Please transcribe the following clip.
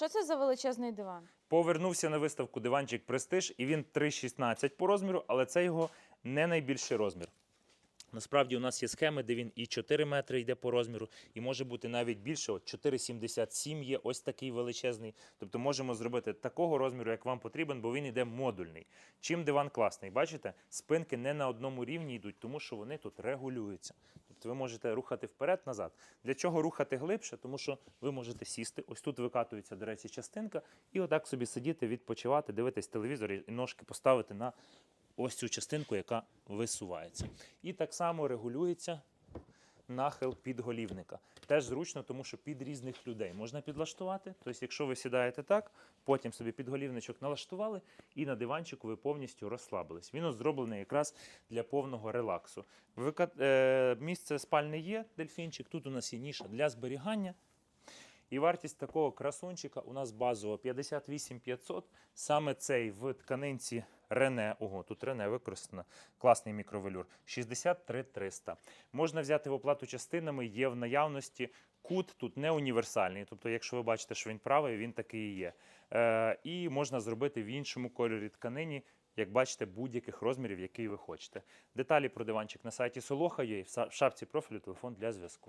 Що це за величезний диван? Повернувся на виставку диванчик Престиж, і він 3,16 по розміру, але це його не найбільший розмір. Насправді у нас є схеми, де він і 4 метри йде по розміру, і може бути навіть більше. 4,77 є ось такий величезний. Тобто можемо зробити такого розміру, як вам потрібен, бо він йде модульний. Чим диван класний? Бачите, спинки не на одному рівні йдуть, тому що вони тут регулюються. Тобто ви можете рухати вперед-назад. Для чого рухати глибше? Тому що ви можете сісти. Ось тут викатується, до речі, частинка, і отак собі сидіти, відпочивати, дивитись телевізор і ножки поставити на ось цю частинку, яка висувається. І так само регулюється нахил підголівника. Теж зручно, тому що під різних людей можна підлаштувати. Тобто, якщо ви сідаєте так, потім собі підголівничок налаштували, і на диванчику ви повністю розслабились. Він зроблений якраз для повного релаксу. Е, місце спальне є, дельфінчик. Тут у нас є ніша для зберігання. І вартість такого красунчика у нас базово 58 500. Саме цей в тканинці Рене. Ого, тут Рене використано. Класний мікровелюр. 63 300. Можна взяти в оплату частинами, є в наявності. Кут тут не універсальний. Тобто, якщо ви бачите, що він правий, він такий і є. Е, і можна зробити в іншому кольорі тканині. Як бачите, будь-яких розмірів, який ви хочете. Деталі про диванчик на сайті Солоха є і в шапці профілю телефон для зв'язку.